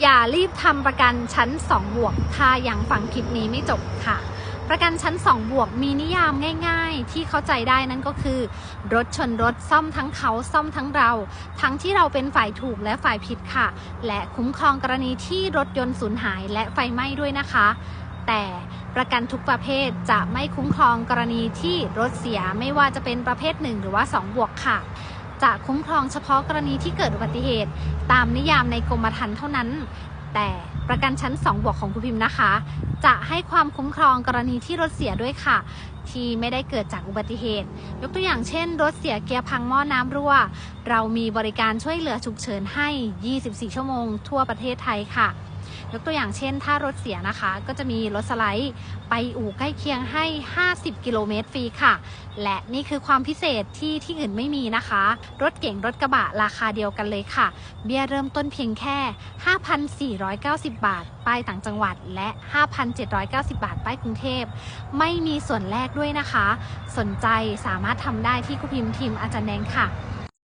อย่ารีบทำประกันชั้น 2 บวก ถ้ายังฟังคลิปนี้ไม่จบค่ะ ประกันชั้น 2 บวกมีนิยามง่ายๆ ที่เข้าใจได้นั่นก็คือ รถชนรถซ่อมทั้งเขาซ่อมทั้งเรา ทั้งที่เราเป็นฝ่ายถูกและฝ่ายผิดค่ะ และคุ้มครองกรณีที่รถยนต์สูญหายและไฟไหม้ด้วยนะคะ แต่ประกันทุกประเภทจะไม่คุ้มครองกรณีที่รถเสียไม่ว่าจะเป็นประเภท 1 หรือว่า 2 บวกค่ะ จะคุ้มครองเฉพาะกรณีที่เกิดอุบัติเหตุ ตามนิยามในกรมธรรม์เท่านั้น แต่ประกันชั้น 2 บวกของคุณพิมพ์นะคะ จะให้ความคุ้มครองกรณีที่รถเสียด้วยค่ะ ที่ไม่ได้เกิดจากอุบัติเหตุ ยกตัวอย่างเช่น รถเสียเกียร์พังหม้อน้ำรั่ว เรามีบริการช่วยเหลือฉุกเฉินให้ 24 ชั่วโมงทั่วประเทศไทยค่ะ ยกตัวอย่างเช่น ถ้ารถเสียนะคะ ก็จะมีรถสไลด์ไปอู่ใกล้เคียงให้ 50 กิโลเมตรฟรีค่ะ และนี่คือความพิเศษที่ที่อื่นไม่มีนะคะ รถเก๋งรถกระบะราคาเดียวกันเลยค่ะ เบี้ยเริ่มต้นเพียงแค่ 5,490 บาท ป้ายต่างจังหวัด และ 5,790 บาท ป้ายกรุงเทพ ไม่มีส่วนแลกด้วยนะคะ สนใจสามารถทำได้ที่คุณพิมพ์ทีมอาจารย์แดงค่ะ